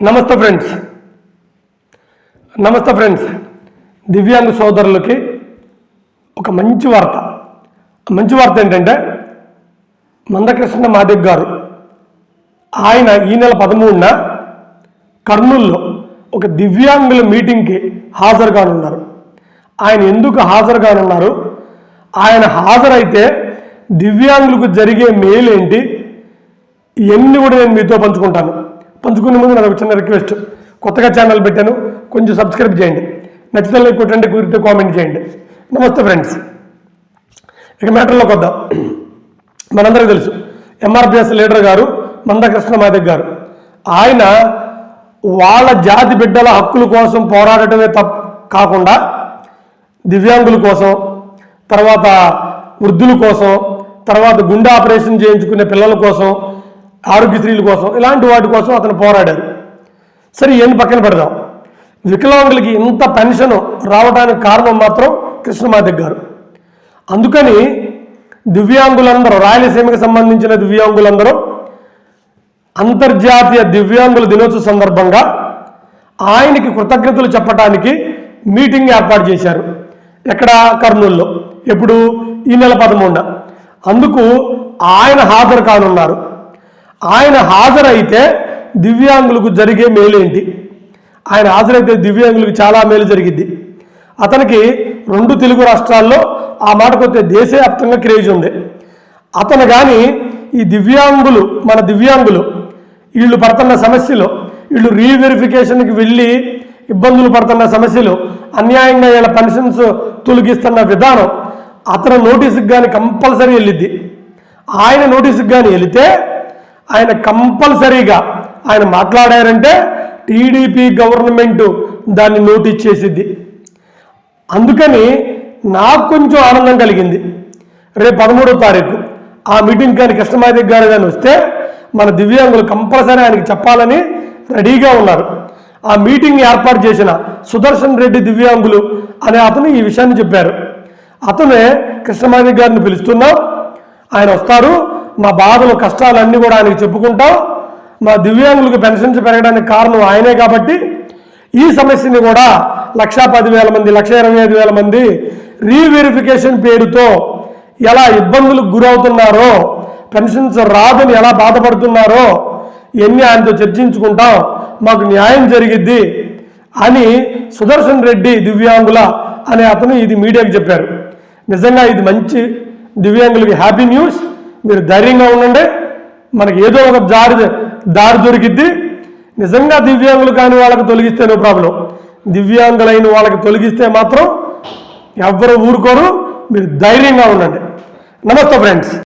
నమస్తే ఫ్రెండ్స్. నమస్తే ఫ్రెండ్స్. దివ్యాంగ సోదరులకి ఒక మంచి వార్త. మంచి వార్త ఏంటంటే మందకృష్ణ మాదిక్ గారు ఆయన ఈ నెల పదమూడున కర్నూల్లో ఒక దివ్యాంగుల మీటింగ్కి హాజరు కానున్నారు ఆయన ఎందుకు హాజరు కానున్నారు ఆయన హాజరైతే దివ్యాంగులకు జరిగే మేలు ఏంటి ఇవన్నీ కూడా నేను మీతో పంచుకుంటాను. పంచుకునే ముందు నాకు చిన్న రిక్వెస్ట్ కొత్తగా ఛానల్ పెట్టాను. కొంచెం సబ్స్క్రైబ్ చేయండి. నచ్చితే లైక్ కొట్టండి కుదిరితే కామెంట్ చేయండి. నమస్తే ఫ్రెండ్స్ ఇక మ్యాటర్లోకి వద్దాం. మనందరికీ తెలుసు ఎంఆర్పిఎస్ లీడర్ గారు మందకృష్ణ మాదిక్ గారు. ఆయన వాళ్ళ జాతి బిడ్డల హక్కుల కోసం పోరాడటమే తప్ప కాకుండా దివ్యాంగుల కోసం తర్వాత వృద్ధుల కోసం తర్వాత గుండె ఆపరేషన్ చేయించుకునే పిల్లల కోసం ఆరోగ్యశ్రీల కోసం ఇలాంటి వాటి కోసం అతను పోరాడారు. సరే ఏం పక్కన పెడదాం. వికలాంగులకి ఇంత పెన్షన్ రావడానికి కారణం మాత్రం కృష్ణమాదిక్ గారు. అందుకని దివ్యాంగులందరూ రాయలసీమకి సంబంధించిన దివ్యాంగులందరూ అంతర్జాతీయ దివ్యాంగుల దినోత్సవ సందర్భంగా ఆయనకి కృతజ్ఞతలు చెప్పడానికి మీటింగ్ ఏర్పాటు చేశారు. ఎక్కడ? కర్నూలులో. ఎప్పుడు? ఈ నెల పదమూడున. అందుకు ఆయన హాజరు కానున్నారు. ఆయన హాజరైతే దివ్యాంగులకు జరిగే మేలేంటి? ఆయన హాజరైతే దివ్యాంగులకు చాలా మేలు జరిగింది అతనికి రెండు తెలుగు రాష్ట్రాల్లో ఆ మాటకొస్తే దేశవ్యాప్తంగా క్రేజ్ ఉంది. అతను కానీ ఈ దివ్యాంగులు మన దివ్యాంగులు వీళ్ళు పడుతున్న సమస్యలు వీళ్ళు రీవెరిఫికేషన్కి వెళ్ళి ఇబ్బందులు పడుతున్న సమస్యలు అన్యాయంగా వీళ్ళ పెన్షన్స్ తొలగిస్తున్న విధానం అతను నోటీసుకు కానీ కంపల్సరీ వెళ్ళిద్ది. ఆయన నోటీసుకి కానీ వెళితే ఆయన కంపల్సరీగా ఆయన మాట్లాడారంటే టీడీపీ గవర్నమెంట్ దాన్ని నోటీస్ చేసిద్ది అందుకని నాకు కొంచెం ఆనందం కలిగింది. రేపు పదమూడో తారీఖు ఆ మీటింగ్ కానీ కృష్ణమాదిక్ గారు కానీ వస్తే మన దివ్యాంగులు కంపల్సరీ ఆయనకి చెప్పాలని రెడీగా ఉన్నారు. ఆ మీటింగ్ ఏర్పాటు చేసిన సుదర్శన్ రెడ్డి దివ్యాంగులు అనే అతను ఈ విషయాన్ని చెప్పారు. అతనే కృష్ణమాదిక్ గారిని పిలుస్తున్నాం. ఆయన వస్తారు. మా బాధలు కష్టాలన్నీ కూడా ఆయనకు చెప్పుకుంటాం. మా దివ్యాంగులకు పెన్షన్స్ పెరగడానికి కారణం ఆయనే కాబట్టి ఈ సమస్యని కూడా లక్షా పదివేల మంది లక్ష ఇరవై ఐదు వేల మంది రీవెరిఫికేషన్ పేరుతో ఎలా ఇబ్బందులకు గురవుతున్నారో పెన్షన్స్ రాదని ఎలా బాధపడుతున్నారో ఎన్ని ఆయనతో చర్చించుకుంటాం. మాకు న్యాయం జరిగిద్ది అని సుదర్శన్ రెడ్డి దివ్యాంగుల అనే అతను ఇది మీడియాకు చెప్పారు. నిజంగా ఇది మంచి దివ్యాంగులకి హ్యాపీ న్యూస్. మీరు ధైర్యంగా ఉండండి. మనకి ఏదో ఒక దారి దారి దొరికిద్ది. నిజంగా దివ్యాంగులు కాని వాళ్ళకి తొలగిస్తే నో ప్రాబ్లం. దివ్యాంగులైన వాళ్ళకి తొలగిస్తే మాత్రం ఎవ్వరు ఊరుకోరు. మీరు ధైర్యంగా ఉండండి. నమస్తే ఫ్రెండ్స్.